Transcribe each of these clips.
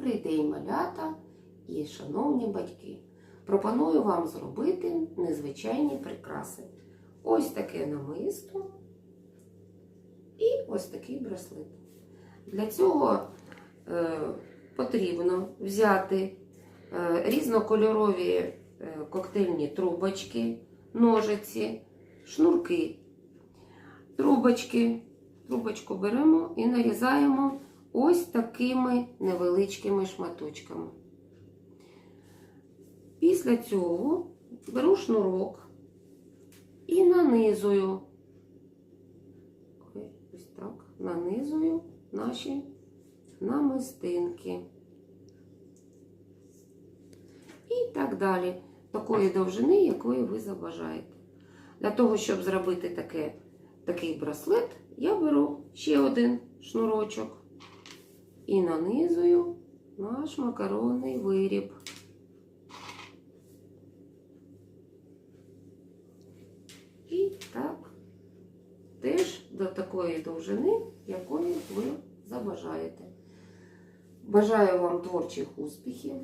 Добрий день, малята і шановні батьки. Пропоную вам зробити незвичайні прикраси. Ось таке намисто і ось такий браслет. Для цього е, потрібно взяти е, різнокольорові е, коктейльні трубочки, ножиці, шнурки. Трубочки. Трубочку беремо і нарізаємо ось такими невеличкими шматочками. Після цього беру шнурок і нанизую. Ось так, нанизую наші намистинки. І так далі, такої довжини, якої ви забажаєте. Для того, щоб зробити таке, такий браслет, я беру ще один шнурочок і нанизую наш макаронний виріб. І так, теж до такої довжини, якої ви забажаєте. Бажаю вам творчих успіхів.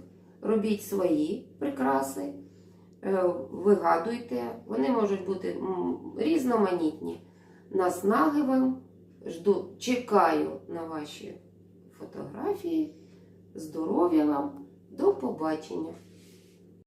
Робіть свої прикраси, е, вигадуйте. Вони можуть бути різноманітні. Наснаги вам жду, чекаю на ваші фотографії. Здоров'я вам, до побачення!